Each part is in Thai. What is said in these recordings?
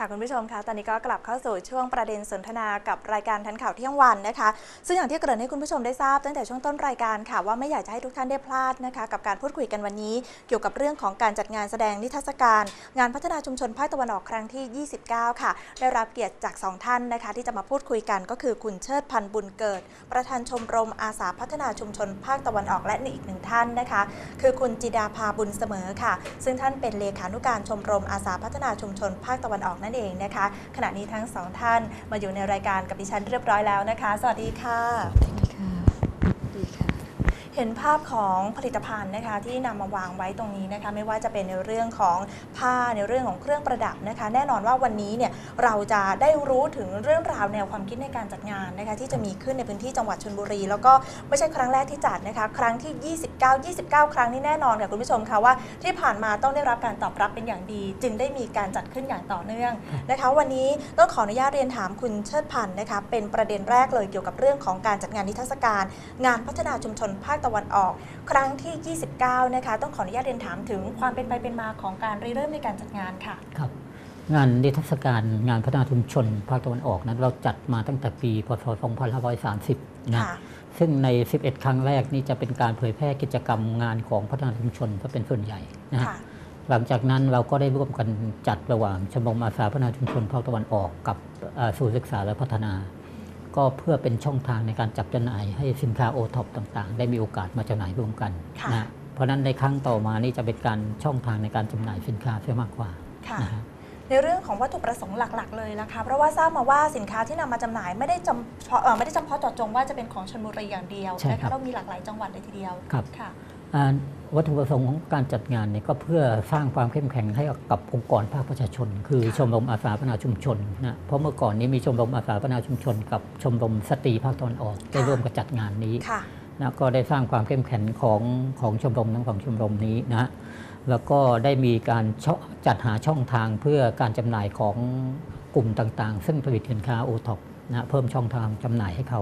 ค่ะคุณผู้ชมคะตอนนี้ก็กลับเข้าสู่ช่วงประเด็นสนทนากับรายการทันข่าวเที่ยงวันนะคะ ซึ่งอย่างที่เกริ่นให้คุณผู้ชมได้ทราบ ตั้งแต่ช่วงต้นรายการค่ะว่าไม่อยากจะให้ทุกท่านได้พลาดนะคะกับการพูดคุยกันวันนี้ เกี่ยวกับเรื่องของการจัดงานแสดงนิทรรศการ งานพัฒนาชุมชนภาคตะวันออกครั้งที่ 29 ค่ะ ได้รับเกียรติจากสองท่านนะคะ ที่จะมาพูดคุยกันก็คือคุณเชิดพันธ์บุญเกิด ประธานชมรมอาสาพัฒนาชุมชนภาคตะวันออกและอีกหนึ่งท่านนะคะ คือคุณจิดาภาบุญเสมอค่ะ ซึ่งท่านเป็นเลขานุการชมรมอาสาพัฒนาชุมชนภาคตะวันออกนั่นเองนะคะ ขณะนี้ทั้งสองท่านมาอยู่ในรายการกับดิฉันเรียบร้อยแล้วนะคะ สวัสดีค่ะดีค่ะดีค่ะ เห็นภาพของผลิตภัณฑ์นะคะที่นำมาวางไว้ตรงนี้นะคะไม่ว่าจะเป็นในเรื่องของผ้าในเรื่องของเครื่องประดับนะคะ แน่นอนว่าวันนี้เนี่ยเราจะได้รู้ถึงเรื่องราวแนวความคิดในการจัดงานนะคะที่จะมีขึ้นในพื้นที่จังหวัดชลบุรี แล้วก็ไม่ใช่ครั้งแรกที่จัดนะคะครั้งที่ 29 29 ครั้งนี้แน่นอนค่ะคุณผู้ชมค่ะว่าที่ผ่านมาต้องได้รับการตอบรับเป็นอย่างดี จึงได้มีการจัดขึ้นอย่างต่อเนื่องนะคะ วันนี้ต้องขออนุญาตเรียนถามคุณเชิดพันธ์นะคะเป็นประเด็นแรกเลยเกี่ยวกับเรื่องของการจัดงานนิทรรศการ งานพัฒนาชุมชนภาคตะวันออก ครั้งที่ 29 นะคะ ต้องขออนุญาตเรียนถามถึงความเป็นไปเป็นมาของการริเริ่มในการจัดงานค่ะ ครับ งานนิทรรศการงานพัฒนาชุมชนภาคตะวันออกนั้นเราจัดมาตั้งแต่ปี พศ 2530 นะค่ะซึ่งใน 11 ครั้งแรกนี่จะเป็นการเผยแพร่กิจกรรมงานของพัฒนาชุมชนก็เป็นส่วนใหญ่นะฮะค่ะหลังจากนั้นเราก็ได้ร่วมกันจัดระหว่างชมรมอาสาพัฒนาชุมชนภาคตะวันออกกับเอ่อศูนย์ศึกษาและพัฒนา ก็เพื่อเป็นช่องทางในการจับจำหน่ายให้สินค้าโอท็อปต่าง ๆ ได้มีโอกาสมาจำหน่ายร่วมกันค่ะนะเพราะฉะนั้นในครั้งต่อมานี่จะเป็นการช่องทางในการจำหน่ายสินค้าเสียมากกว่าค่ะนะฮะในเรื่องของวัตถุประสงค์หลัก ๆ เลยนะคะเพราะว่าทราบมาว่าสินค้าที่นำมาจำหน่ายไม่ได้จำเพาะเอ่อไม่ได้จำเพาะเจาะจงว่าจะเป็นของชลบุรีอย่างเดียวใช่นะครัคะบเรามีหลากหลายจังหวัดเลยทีเดียวครับค่ะอ่า วัตถุประสงค์ของการจัดงานเนี่ยก็เพื่อสร้างความเข้มแข็งให้กับองค์กรภาคประชาชน คือค่ะชมรมอาสาพัฒนาชุมชนนะเพราะเมื่อก่อนนี้มีชมรมอาสาพัฒนาชุมชน กับชมรมสตรีภาคตะวันออกได้ร่วมกันจัดงานนี้ค่ะนะก็ได้สร้างความเข้มแข็งของของชมรมทั้งสองชมรมนี้นะแล้วก็ได้มีการเชาะจัดหาช่องทางเพื่อการจำหน่ายของกลุ่มต่างๆ ซึ่งผลิตสินค้าโอท็อปนะเพิ่มช่องทางจำหน่ายให้เขา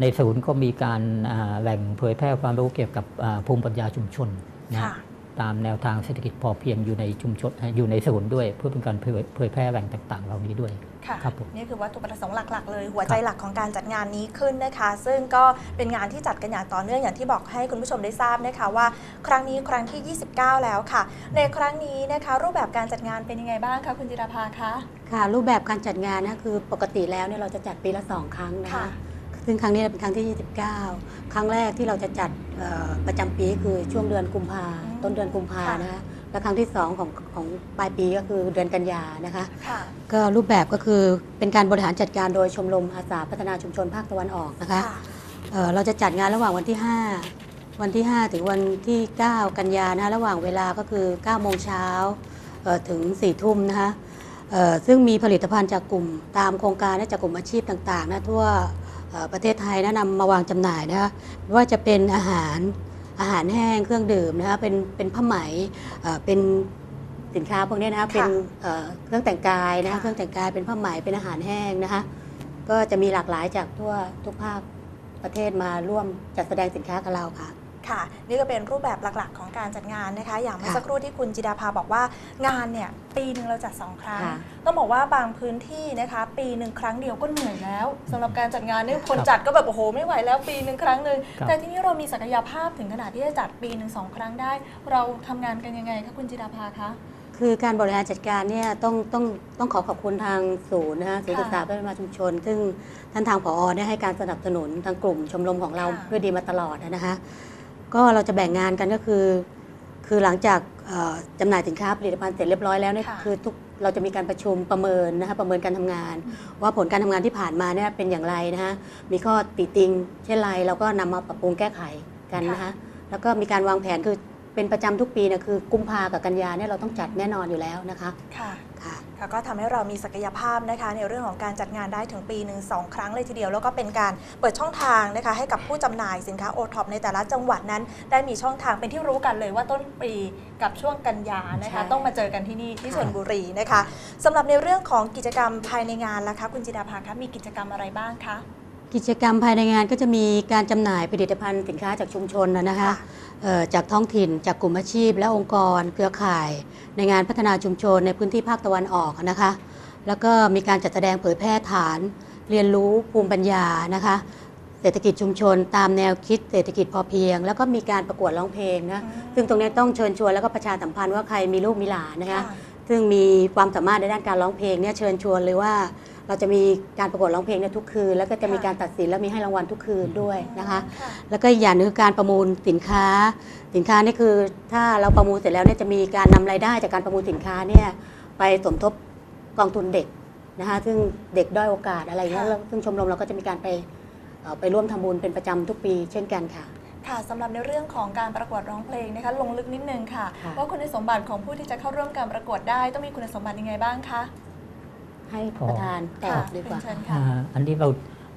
ในศูนย์ก็มีการอ่าแหล่งเผยแพร่ความรู้เกี่ยวกับอ่าภูมิปัญญาชุมชนนะค่ะตามแนวทางเศรษฐกิจพอเพียงอยู่ในชุมชนอยู่ในศูนย์ด้วย เพื่อเป็นการเผยเผยแพร่แหล่งต่างๆ เหล่านี้ด้วยค่ะครับผมนี่คือวัตถุประสงค์หลัก ๆ เลย หัวใจหลักของการจัดงานนี้ขึ้นนะคะ ซึ่งก็เป็นงานที่จัดกันอย่างต่อเนื่องอย่างที่บอกให้คุณผู้ชมได้ทราบนะคะว่า ครั้งนี้ครั้งที่ 29 แล้วค่ะ ในครั้งนี้นะคะรูปแบบการจัดงานเป็นยังไงบ้างคะคุณจิรภาคะค่ะ รูปแบบการจัดงานนะคือปกติแล้วเนี่ยเราจะจัดปีละสองครั้งนะค่ะคะ ซึ่งครั้งนี้เป็นครั้งที่ 29 ครั้งแรกที่เราจะจัดเอ่อประจำปีคือช่วงเดือนกุมภาอืมต้นเดือนกุมภาค่ะนะคะและครั้งที่สองของของปลายปีก็คือเดือนกันยานะคะค่ะก็รูปแบบก็คือเป็นการบริหารจัดการโดยชมรมอาสาพัฒนาชุมชนภาคตะวันออกนะคะค่ะเอ่อเราจะจัดงานระหว่างวันที่ 5 วันที่ 5 ถึงวันที่ 9 กันยานะคะระหว่างเวลาก็คือ9โมงเช้าเอ่อถึง4ทุ่มนะคะเอ่อซึ่งมีผลิตภัณฑ์จากกลุ่มตามโครงการและจากกลุ่มอาชีพต่างๆนะทั่วเอ่อ ประเทศไทยนะนำมาวางจำหน่ายนะคะไม่ว่าจะเป็นอาหารอาหารแห้งเครื่องดื่มนะคะเป็นเป็นผ้าไหมเอ่อเป็นสินค้าพวกนี้นะคะเป็นเอ่อเครื่องแต่งกายนะคะค่ะเครื่องแต่งกายเป็นผ้าไหมเป็นอาหารแห้งนะคะก็จะมีหลากหลายจากทั่วทุกภาคประเทศมาร่วมจัดแสดงสินค้ากับเราค่ะ ค่ะ นี่ก็เป็นรูปแบบหลักๆ ของการจัดงานนะคะ อย่างเมื่อค่ะสักครู่ที่คุณจิดาภาบอกว่างานเนี่ยปีหนึ่งเราจัดสองครั้ง ค่ะต้องบอกว่าบางพื้นที่นะคะ ปีหนึ่งครั้งเดียวก็เหนื่อยแล้วสำหรับการจัดงานนี่คนจัดก็แบบโอ้โหไม่ไหวแล้วปีหนึ่งครั้งหนึ่งครับ แต่ที่นี่เรามีศักยภาพถึงขนาดที่จะจัดปีหนึ่งสองครั้งได้ เราทำงานกันยังไงคะคุณจิดาภาคะ คือการบริหารจัดการเนี่ยต้องต้องต้องขอขอบคุณทางศูนย์นะคะศูนย์ค่ะศึกษาพัฒนาชุมชน ซึ่งท่านทางผอได้ให้การสนับสนุนทางกลุ่มชมรมของเราค่ะ ด้วยดีมาตลอดนะคะ ก็เราจะแบ่งงานกันก็คือ คือหลังจากเอ่อจำหน่ายสินค้าผลิตภัณฑ์เสร็จเรียบร้อยแล้วเนี่ยค่ะคือทุกเราจะมีการประชุมประเมินนะคะประเมินการทำงาน ว่าผลการทำงานที่ผ่านมาเนี่ยเป็นอย่างไรนะคะมีข้อติติง เช่นไรเราก็นำมาปรับปรุงแก้ไขกันนะคะแล้วก็มีการวางแผนคือเป็นประจำทุกปีนะคือกุมภากับกันยาเนี่ยเราต้องจัดแน่นอนอยู่แล้วนะคะ ค่ะค่ะค่ะก็ทำให้เรามีศักยภาพนะคะในเรื่องของการจัดงานได้ถึงปีหนึ่งสองครั้งเลยทีเดียว แล้วก็เป็นการเปิดช่องทางนะคะให้กับผู้จำหน่ายสินค้าโอท็อปในแต่ละจังหวัดนั้น ได้มีช่องทางเป็นที่รู้กันเลยว่าต้นปีกับช่วงกันยานะคะใช่ต้องมาเจอกันที่นี่ที่ชค่ะลบุรีนะคะสำหรับในเรื่องของกิจกรรมภายในงานล่ะคะ คุณจิดาภาคะมีกิจกรรมอะไรบ้างคะ กิจกรรมภายในงานก็จะมีการจำหน่ายผลิตภัณฑ์สินค้าจากชุมชนนะนะคะค่ะเอ่อจากท้องถิ่นจากกลุ่มอาชีพ และองค์กรเครือข่าย ในงานพัฒนาชุมชนในพื้นที่ภาคตะวันออกนะคะ แล้วก็มีการจัดแสดงเผยแพร่ฐาน เรียนรู้ภูมิปัญญานะคะเศรษฐกิจชุมชน ตามแนวคิดเศรษฐกิจพอเพียง แล้วก็มีการประกวดร้องเพลงนะอืมซึ่งตรงนี้ต้องเชิญชวนแล้วก็ประชาสัมพันธ์ว่าใครมีลูกมีหลานนะคะค่ะซึ่งมีความสามารถในด้านการร้องเพลงเนี่ยเชิญชวนเลยว่า เราจะมีการประกวดร้องเพลงเนี่ยทุกคืน แล้วก็จะมีการตัดสินและมีให้รางวัลทุกคืนด้วยนะคะค่ะแล้วก็อีกอย่างหนึงคือการประมูลสินค้า สินค้านี่คือถ้าเราประมูลเสร็จแล้วเนี่ยจะมีการนำรายได้จากการประมูลสินค้าเนี่ยไปสมทบกองทุนเด็กนะคะซึ่งเด็กด้อยโอกาสอะไรเงี้ยค่ะแล้วซึ่งชมรมเราก็จะมีการไปเอ่อไปร่วมทำบุญเป็นประจำทุกปีเช่นกันค่ะ ค่ะสำหรับในเรื่องของการประกวดร้องเพลงนะคะ ลงลึกนิดนึงค่ะ ค่ะ ว่าคุณสมบัติของผู้ที่จะเข้าร่วมการประกวดได้ต้องมีคุณสมบัติยังไงบ้างคะ ให้ประธานตอค่ะบดีกว่าเชิญค่ะอ่าอันนี้เรา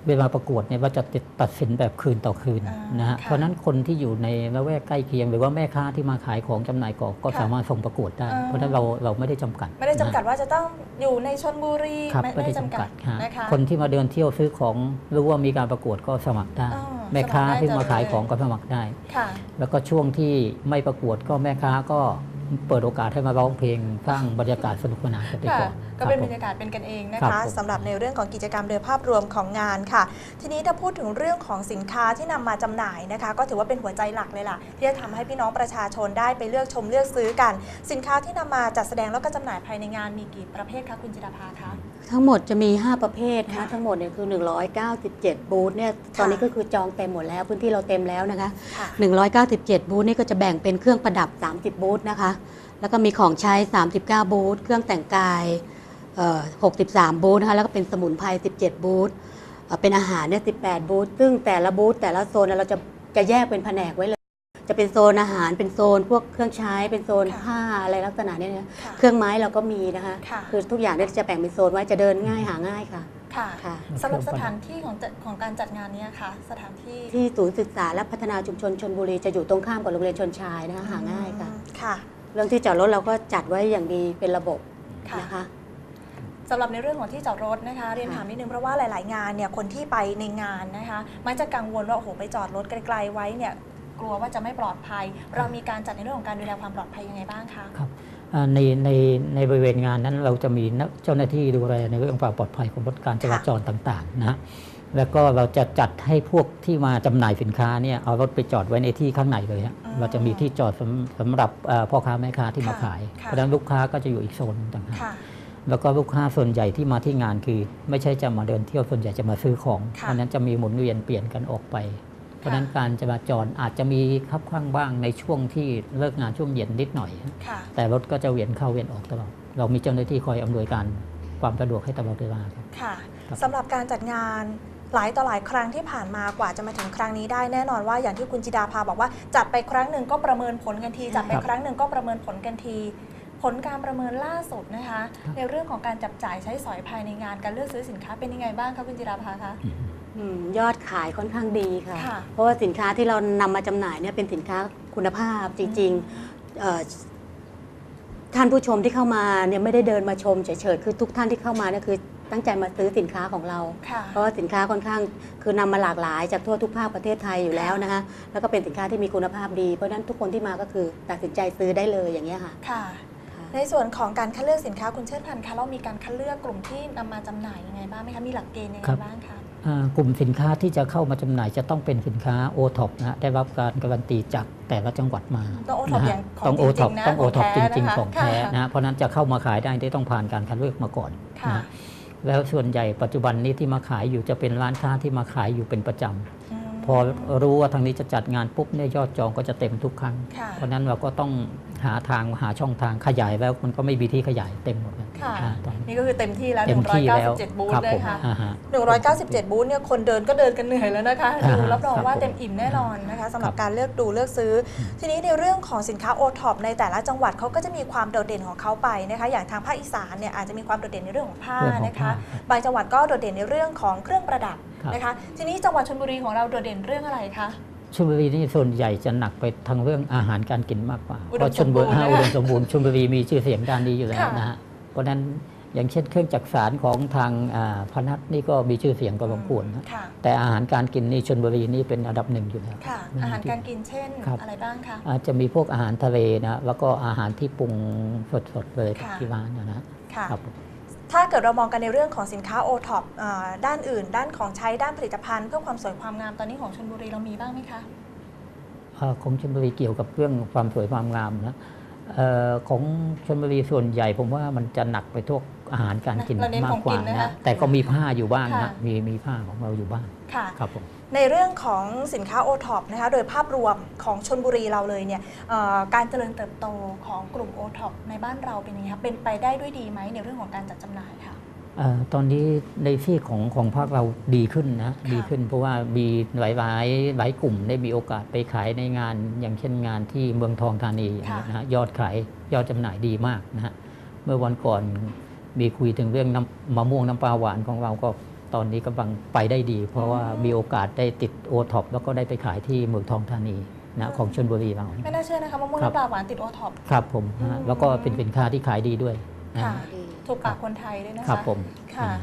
เวลาประกวดเนี่ยว่าจะตัดสินแบบคืนต่อคืนอ่านนะฮะค่ะเพราะฉะนั้นคนที่อยู่ในละแวกใกล้เคียงหรือว่าแม่ค้าที่มาขายของจำหน่ายของก็ค่ะสามารถส่งประกวดได้อ่าเพราะฉะนั้นเราเราไม่ได้จำกัด ไม่ได้จำกัดนะว่าจะต้องอยู่ในชนบุรีครับไม่ไม่ได้ได้จำจำกักัดดฮะนะคะคนที่มาเดินเที่ยวซื้อของรู้ว่ามีการประกวดก็สมัครได้อ่าแม่ค้าสมัครได้ที่มาขายเลยของก็สมัครได้ค่ะแล้วก็ช่วงที่ไม่ประกวดก็แม่ค้าก็เปิดโอกาสให้มาร้องเพลงสร้างบรรยากาศสนุกสนานกันไปค่ะก่อน ก็เป็นคบรัรบรยากาศเป็นกันเองนะครัคะบผมสำหรับในเรื่องของกิจกรรมโดยภาพรวมของงานค่ะ ทีนี้ถ้าพูดถึงเรื่องของสินค้าที่นำมาจำหน่ายนะคะ ก็ถือว่าเป็นหัวใจหลักเลยล่ะที่จะทำให้พี่น้องประชาชนได้ไปเลือกชมเลือกซื้อกัน สินค้าที่นำมาจัดแสดงแล้วก็จำหน่ายภายในงานมีกี่ประเภทคะคุณจิรภาคะทั้งหมดจะมี 5 ประเภทนะค่ะคะทั้งหมดเนี่ยคือ 197 บูธเนี่ยตอนนี้ก็คือจองเต็มหมดแล้วพื้นที่เราเต็มแล้วนะคะค่ะ197 บูธนี่ก็จะแบ่งเป็นเครื่องประดับ 30 บูธนะคะ แล้วก็มีของใช้ 39 บูธเครื่องแต่งกายเอ่อ 63 บูธนะคะแล้วก็เป็นสมุนไพร 17 บูธเอ่อเป็นอาหารเนี่ย 18 บูธซึ่งแต่ละบูธแต่ละโซนเนี่ยเราจะจะแยกเป็นแผนกไว้เลย จะเป็นโซนอาหารเป็นโซน พวกเครื่องใช้เป็นโซนค่ะผ้าอะไรลักษณะเนี้นะค่ะเครื่องไม้เราก็มีนะคะค่ะคือทุกอย่างเนี่ยจะแบ่งเป็นโซนไว้จะเดินง่ายหาง่ายค่ะค่ะค่ะสำหรับสถานที่ของจัดของการจัดงานเนี้ค่ะ สถานที่ที่ศูนย์ศึกษาและพัฒนาชุมชนชนบุรีจะอยู่ตรงข้ามกับโรงเรียนชนชายนะคะหาง่ายค่ะค่ะ เรื่องที่จอดรถเราก็จัดไว้อย่างดีเป็นระบบค่ะนะคะ สำหรับในเรื่องของที่จอดรถนะคะ เรียนถามนิดนึงเพราะว่าหลาย ๆ งานเนี่ยคนที่ไปในงานนะคะมักจะกังวลว่าโอ้โหไปจอดรถไกล ๆ ไว้เนี่ยกลัวว่าจะไม่ปลอดภัย เรามีการจัดในเรื่องของการดูแลความปลอดภัยยังไงบ้างคะครับอ่าในในในบริเวณงานนั้นเราจะมีนักเจ้าหน้าที่ดูแลในเรื่องความปลอดภัยของรถการจราจรต่าง ๆ นะแล้วก็เราจะจัดให้พวกที่มาจำหน่ายสินค้าเนี่ยเอารถไปจอดไว้ในที่ข้างในเลยฮะอ๋อเราจะมีที่จอดสำสำหรับเอ่อพ่อค้าแม่ค้าที่มาค่ะขายค่ะเพราะฉะนั้นลูกค้าก็จะอยู่อีกโซนหนึ่งต่างหากค่ะ แล้วก็ลูกค้าส่วนใหญ่ที่มาที่งานคือ ไม่ใช่จะมาเดินเที่ยวส่วนใหญ่จะมาซื้อของค่ะเพราะฉะนั้นจะมีหมุนเวียนเปลี่ยนกันออกไป เพราะฉะนั้นการจราจรอาจจะมีคับข้างบ้างในช่วงที่เลิกงานช่วงเย็นนิดหน่อยค่ะแต่รถก็จะเวียนเข้าเวียนออกตลอดเรามีเจ้าหน้าที่คอยอำนวยการความสะดวกให้ตลอดเวลาครับค่ะครับสำหรับการจัดงานหลายต่อหลายครั้งที่ผ่านมากว่าจะมาถึงครั้งนี้ได้แน่นอนว่าอย่างที่คุณจิดาภาบอกว่าจัดไปครั้งหนึ่งก็ประเมินผลกันที จัดไปครับครั้งหนึ่งก็ประเมินผลกันที ผลการประเมินล่าสุดนะคะครับในเรื่องของการจับจ่ายใช้สอยภายในงานการเลือกซื้อสินค้าเป็นยังไงบ้างคะคุณจิดาภาคะอืมยอดขายค่อนข้างดีค่ะค่ะ เพราะว่าสินค้าที่เรานำมาจำหน่ายเนี่ยเป็นสินค้าคุณภาพจริงๆเอ่อท่านผู้ชมที่เข้ามาเนี่ยไม่ได้เดินมาชมเฉยๆคือทุกท่านที่เข้ามาเนี่ยคือตั้งใจมาซื้อสินค้าของเราค่ะเพราะว่าสินค้าค่อนข้างคือนำมาหลากหลายจากทั่วทุกภาคประเทศไทยอยู่แล้วนะคะแล้วก็เป็นสินค้าที่มีคุณภาพดีเพราะฉะนั้นทุกคนที่มาก็คือตัดสินใจซื้อได้เลยอย่างเงี้ยค่ะค่ะค่ะ ในส่วนของการคัดเลือกสินค้าคุณเชิดพันธ์คะเรามีการคัดเลือกกลุ่มที่นำมาจำหน่ายยังไงบ้างไหมคะมีหลักเกณฑ์ยังไงครับบ้างคะอ่ากลุ่มสินค้าที่จะเข้ามาจำหน่ายจะต้องเป็นสินค้าโอท็อปนะฮะได้รับการการันตีจากแต่ละจังหวัดมาต้อง O-top นะฮะอย่างของต้องโอจริท็อปงๆนะต้องโอท็อปของจแท้ริงนะคะๆของแท้ค่ะนะฮะเพราะฉะนั้นจะเข้ามาขายได้ได้ต้องผ่านการคัดเลือกมาก่อนค่ะนะแล้วส่วนใหญ่ปัจจุบันนี้ที่มาขายอยู่จะเป็นร้านค้าที่มาขายอยู่เป็นประจำมพอรู้ว่าทางนี้จะจัดงานปุ๊บเนี่ยยอดจองก็จะเต็มทุกครั้งค่ะเพราะฉะนั้นเราก็ต้อง หาทางหาช่องทางขยายแล้วมันก็ไม่มีที่ขยายเต็มหมดเลยค่ะอ่าตอนนี้นี่ก็คือเต็มที่แล้วเต็มที่แล้ว197 บูธครับเลผยมค่ะอ่าฮะ197 บูธเนี่ยคนเดินก็เดินกันเหนื่อยแล้วนะคะอ่าดูรับรองครับว่าผมเต็มอิ่มแน่นอนนะคะสำหรับครับการเลือกดูเลือกซื้ออทีนี้ในเรื่องของสินค้าโอท็อปในแต่ละจังหวัดเขาก็จะมีความโดดเด่นของเขาไปนะคะอย่างทางภาคอีสานเนี่ยอาจจะมีความโดดเด่นในเรื่องของผ้าเรื่องของนะคะผ้าบางจังหวัดก็โดดเด่นในเรื่องของเครื่องประดับครับนะคะ ทีนี้จังหวัดชลบุรีของเราโดดเด่นเรื่องอะไรคะ ชลบุรีนี่ส่วนใหญ่จะหนักไปทางเรื่องอาหารการกินมากกว่าอุดมเพราะชลบุรีสมบูรณ์อ่านะคะอุดมสมบูรณ์ชลบุรีมีชื่อเสียงด้านนี้อยู่แล้วค่ะนะฮะ เพราะฉะนั้นอย่างเช่นเครื่องจักสารของทางอ่าพนัสนี่ก็มีชื่อเสียงก็สมควรนะค่ะแต่อาหารการกินนี่ชลบุรีนี่เป็นอันดับหนึ่งอยู่แล้วค่ะนะอาหารการกินเช่นครับอะไรบ้างคะอาจจะมีพวกอาหารทะเลนะแล้วก็อาหารที่ปรุงสดๆเลยค่ะที่ร้านนะนะค่ะครับ ถถ้าเกิดเรามองกันในเรื่องของสินค้าโอท็อปด้านอื่น ด้านของใช้ด้านผลิตภัณฑ์เพื่อความสวยความงามตอนนี้ของชลบุรีเรามีบ้างไหมคะเอ่อของชลบุรีเกี่ยวกับเรื่องความสวยความงามนะเอ่อของชลบุรีส่วนใหญ่ผมว่ามันจะหนักไปทั่วอาหารการกินเราเน้นมาขกองกว่ากินนะคะนะแต่ก็มีผ้าอยู่บ้างค่ะนะมีมีผ้าของเราอยู่บ้างค่ะครับผม ในเรื่องของสินค้าโอท็อปนะคะโดยภาพรวมของชนบุรีเราเลยเนี่ยเอ่อการเจริญเติบโตของกลุ่มโอท็อปในบ้านเราเป็นยังไงคะเป็นไปได้ด้วยดีไหมในเรื่องของการจัดจำหน่ายค่ะเอ่อตอนนี้ในที่ของของภาคเราดีขึ้นนะดีขึ้นเพราะว่ามีหลายหลายหลายกลุ่มได้มีโอกาสไปขายในงาน อย่างเช่นงานที่เมืองทองธานีอย่างนี้ยนะฮะยอดขายยอดจำหน่ายดีมากนะฮะเมื่อวันก่อนมีคุยถึงเรื่องน้ำมะม่วงน้ำปลาหวานของเราก็ ตอนนี้กำลังไปได้ดี เพราะว่าอืมมีโอกาสได้ติดโอท็อปแล้วก็ได้ไปขายที่เมืองทองธานีนะของชนบุรีเรา ไม่น่าเชื่อนะคะมะม่วงครับ น้ำปลาหวานติดโอท็อป ครับผมนะฮะอืมแล้วก็เป็นสินค้าที่ขายดีด้วยนะ ค่ะฮะถูกปากคนไทยด้วยนะคะครับผม ค่ะนะฮะ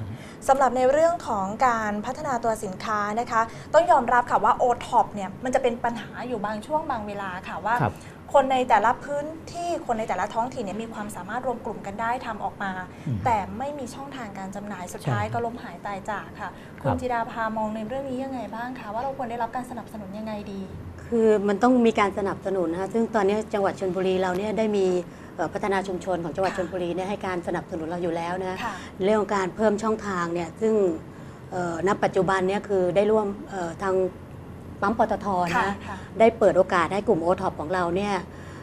สำหรับในเรื่องของการพัฒนาตัวสินค้านะคะ ต้องยอมรับค่ะว่าโอท็อปเนี่ยมันจะเป็นปัญหาอยู่บางช่วงบางเวลาค่ะว่าครับคนในแต่ละพื้นที่คนในแต่ละท้องถิ่นเนี่ยมีความสามารถรวมกลุ่มกันได้ทำออกมาอืมแต่ไม่มีช่องทางการจำหน่ายสุดท้ายใช่ก็ล้มหายตายจากค่ะ คุคณรับจิดาพามองในเรื่องนี้ยังไงบ้างคะว่าเราควรได้รับการสนับสนุนยังไงดี คือมันต้องมีการสนับสนุนนะคะซึ่งตอนนี้จังหวัดชลบุรีเราเนี่ยได้มีเอ่อ พัฒนาชุมชนของจังหวัดค่ะชลบุรีเนี่ยให้การสนับสนุนเราอยู่แล้วนะค่ะเรื่องของการเพิ่มช่องทางเนี่ยซึ่งเอ่อณปัจจุบันเนี่ยคือได้ร่วมเอ่อทางปั๊มปตทค่ะนะค่ะได้เปิดโอกาสให้กลุ่มโอท็อปของเราเนี่ย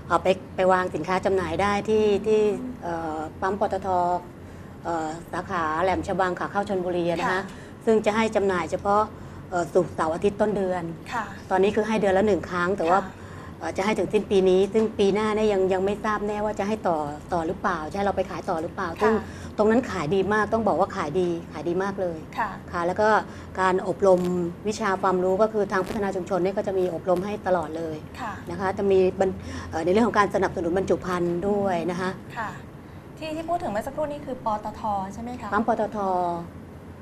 เอาไปไปวางสินค้าจำหน่ายได้ที่ที่เอ่อปั๊มปตทเอ่อสาขาแหลมฉบังขาเข้าชนบุรีนะค่ะคะซึ่งจะให้จำหน่ายเฉพาะเอ่อศุกร์เสาร์อาทิตย์ต้นเดือนค่ะตอนนี้คือให้เดือนละหนึ่งครั้ง แต่ว่าค่ะเอ่อ จะให้ถึงสิ้นปีนี้ ซึ่งปีหน้าเนี่ยยังยังไม่ทราบแน่ว่าจะให้ต่อต่อหรือเปล่า จะให้เราไปขายต่อหรือเปล่าซึ่งค่ะตรงนั้นขายดีมากต้องบอกว่าขายดีขายดีมากเลยค่ะค่ะ แล้วก็การอบรมวิชาความรู้ก็คือทางพัฒนาชุมชนเนี่ยก็จะมีอบรมให้ตลอดเลยค่ะนะคะจะมีบรรเอ่อในเรื่องของการสนับสนุนบรรจุภัณฑ์ด้วยนะคะค่ะที่ที่พูดถึงเมื่อสักครู่นี้คือปตทใช่ไหมคะปั๊มปตท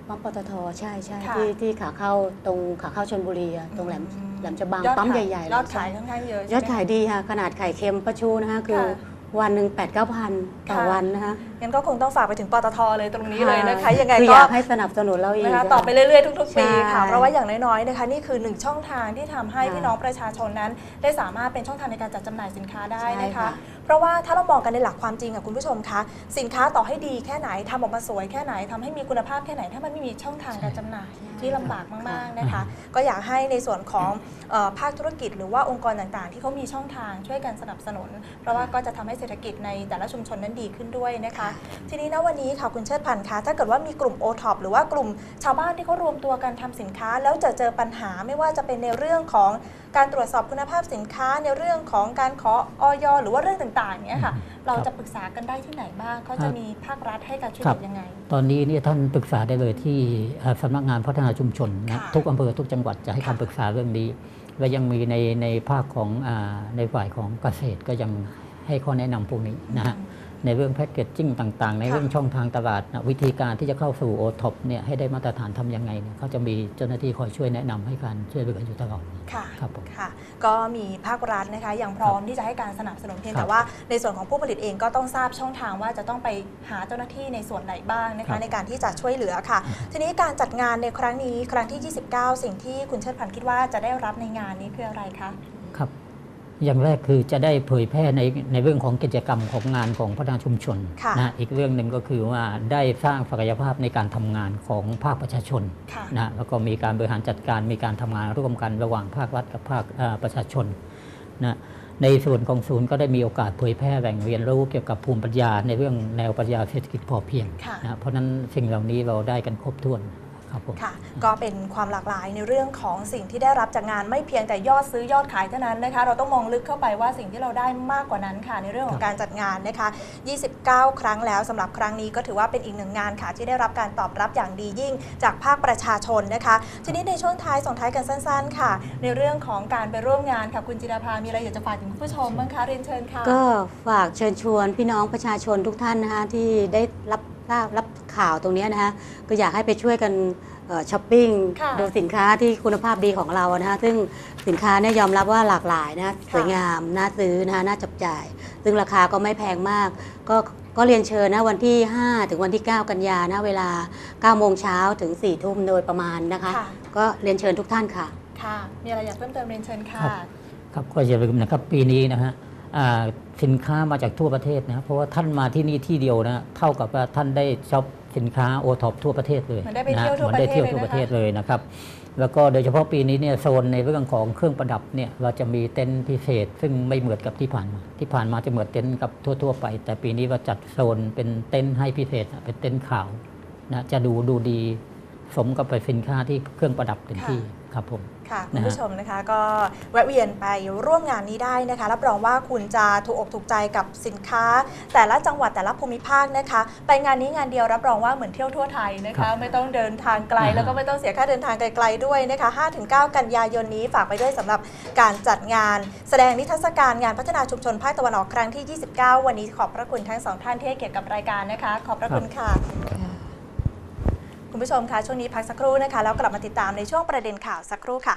ปั๊มปตทใช่ใช่ค่ะ ที่ที่ขาเข้าตรงขาเข้าชนบุรีอะตรงแหลมอืมแหลมฉบังยอดปั๊มขายใหญ่ๆเลยอดขายค่อนข้างเยอะยอดใช่ไหมขายดีค่ะ ขนาดไข่เค็มประชูนะคะคือค่ะวันหนึ่ง8 9 0 0 0 ต่อค่ะ วันนะคะงั้นก็คงต้องฝากไปถึงปตทเลยตรงนี้เลยนะคะ ยังไงคือก็อยากให้สนับสนุนเราอีก นะคะอะต่อไปเรื่อยๆ ทุก ๆ ปีค่ะ ใช่เพราะว่าอย่างน้อยๆนะคะนี่คือหนึ่งช่องทางที่ทำให้ค่ะพี่น้องประชาชนนั้น ได้สามารถเป็นช่องทางในการจัดจำหน่ายสินค้าได้ใช่นะคะ ค่ะ เพราะว่าถ้าเรามองกันในหลักความจริงอะคุณผู้ชมคะสินค้าต่อให้ดีแค่ไหนทำออกมาสวยแค่ไหนทำให้มีคุณภาพแค่ไหน ถ้ามันไม่มีช่องทางการจำหน่าย ที่ลำบากมากๆนะคะ ก็อยากให้ในส่วนของเอ่อภาคธุรกิจ หรือว่าองค์กรต่างๆ ที่เขามีช่องทางช่วยกันสนับสนุน เพราะว่าก็จะทำให้เศรษฐกิจในแต่ละชุมชนนั้นดีขึ้นด้วยนะคะ ทีนี้นะวันนี้ค่ะคุณเชิดพันธ์คะถ้าเกิดว่ามีกลุ่ม o t o p หรือว่ากลุ่มชาวบ้านที่เขารวมตัวกันทำสินค้า แล้วจะเจอปัญหาไม่ว่าจะเป็นในเรื่องของการตรวจสอบคุณภาพสินค้าในเรื่องของการขอออยหรือว่าเรื่องต่างๆเนี้ยค่ะเราจะปรึกษากันได้ที่ไหนบ้างเขาจะมีภาครัฐให้การช่วยเหลือยังไง ตอนนี้เนี่ยท่านปรึกษาได้เลยที่เอ่อสำนักงานพัฒนาชุมชนนะค่ะทุกอำเภอทุกจังหวัดจะให้ค่ะคำปรึกษาเรื่องนี้ และยังมีในในภาคของอาในฝ่ายของเกษตรก็ยังให้ข้อแนะนำพวกนี้นะฮะ ในเรื่องแพคเกจจิ้งต่างๆ ในค่ะเรื่องช่องทางตลาดนะวิธีการที่จะเข้าสู่โอท็อปเนี่ยให้ได้มาตรฐานทำยังไงเนี่ยเขาจะมีเจ้าหน้าที่คอยช่วยแนะนำให้การช่วยเหลืออยู่ตลอดค่ะครับผมค่ะ ก็มีภาครัฐนะคะอย่างพร้อมที่จะให้การสนับสนุนเพียงครับแต่ว่าในส่วนของผู้ผลิตเองก็ต้องทราบช่องทางว่าจะต้องไปหาเจ้าหน้าที่ในส่วนไหนบ้างนะครัคะบในการที่จะช่วยเหลือค่ะ ทีนี้การจัดงานในครั้งนี้ครั้งที่ 29 สิ่งที่คุณเชิดพันธ์คิดว่าจะได้รับในงานนี้คืออะไรคะครับ อย่างแรกคือจะได้เผยแพร่ในในเรื่องของกิจกรรมของงานของพัฒนาชุมชนค่ะนะอีกเรื่องหนึ่งก็คือว่าได้สร้างศักยภาพในการทำงานของภาคประชาชนค่ะนะแล้วก็มีการบริหารจัดการมีการทำงานร่วมกันระหว่างภาครัฐกับภาคเอ่อประชาชนนะในส่วนของศูนย์ก็ได้มีโอกาสเผยแพร่แหล่งเรียนรู้เกี่ยวกับภูมิปัญญาในเรื่องแนวปรัชญาเศรษฐกิจพอเพียงค่ะนะเพราะฉะนั้นสิ่งเหล่านี้เราได้กันครบถ้วน ครับผมค่ะก็เป็นความหลากหลายในเรื่องของสิ่งที่ได้รับจากงานไม่เพียงแต่ยอดซื้อยอดขายเท่านั้นนะคะ เราต้องมองลึกเข้าไปว่าสิ่งที่เราได้มากกว่านั้นค่ะ ในเรื่องของการจัดงานนะคะ 29 ครั้งแล้วสำหรับครั้งนี้ก็ถือว่าเป็นอีกหนึ่งงานค่ะ ที่ได้รับการตอบรับอย่างดียิ่งจากภาคประชาชนนะคะ ทีนี้ในช่วงท้ายส่งท้ายกันสั้น ๆ ค่ะ ในเรื่องของการไปร่วมงานค่ะคุณจิราภามีอะไรอยากจะฝากถึงคุณผู้ชมบ้างคะเรียนเชิญค่ะก็ฝากเชิญชวนพี่น้องประชาชนทุกท่านนะคะที่ได้รับทราบรับ ข่าวตรงเนี้ยนะคะก็อยากให้ไปช่วยกันเอ่อช้อปปิ้งค่ะดูสินค้าที่คุณภาพดีของเรานะคะซึ่งสินค้าเนี่ยยอมรับว่าหลากหลายนะสวยงามน่าซื้อนะคะน่าจับจ่าย ซึ่งราคาก็ไม่แพงมาก ก็ขก็เรียนเชิญนะวันที่ 5 ถึงวันที่ 9 กันยานะเวลา 9 โมงเช้าถึง 4 ทุ่มโดยประมาณนะคะค่ะก็เรียนเชิญทุกท่านค่ะค่ะมีอะไรอยากเพิ่มเติมเรียนเชิญค่ะครับครับก็อย่าลืมนะครับปีนี้นะฮะอ่าสินค้ามาจากทั่วประเทศนะเพราะว่าท่านมาที่นี่ที่เดียวนะเท่ากับว่าท่านได้ช็อป สินค้าโอท็อปทั่วประเทศเลยเหมือนได้ไปะเที่ยวทั่วหมือนได้เที่ยวประเทศเลยนะคะทั่วประเทศเลยนะครับ แล้วก็โดยเฉพาะปีนี้เนี่ยโซนในเรื่องของเครื่องประดับเนี่ยเราจะมีเต็นท์พิเศษ ซึ่งไม่เหมือนกับที่ผ่านมา ที่ผ่านมาจะเหมือนเต็นท์กับทั่ว ๆ ไป แต่ปีนี้เราจัดโซนเป็นเต็นท์ให้พิเศษนะเป็นเต็นท์ขาวนะจะดูดูดีสมกับเป็นสินค้าที่เครื่องประดับเต็มที่ ครับผมค่ะคุณนะฮะผู้ชมนะคะก็แวะเวียนไปร่วมงานนี้ได้นะคะรับรองว่าคุณจะถูกอกถูกใจกับสินค้า แต่ละจังหวัดแต่ละภูมิภาคนะคะ ไปงานนี้งานเดียวรับรองว่าเหมือนเที่ยวทั่วไทยนะครัคะบไม่ต้องเดินทางไกลอ่าฮะแล้วก็ไม่ต้องเสียค่าเดินทางไกลๆด้วยนะคะ 5-9 กันยายนนี้ฝากไปด้วยสำหรับการจัดงาน แสดงนิทรรศการงานพัฒนาชุมชนภาคตะวันออกครั้งที่ 29 วันนี้ขอบพระคุณทั้งสองท่านที่ให้เกียรติกับรายการนะคะ ขอบพระคุณค่ะ คุณผู้ชมคะช่วงนี้พักสักครู่นะคะแล้วกลับมาติดตามในช่วงประเด็นข่าวสักครู่ค่ะ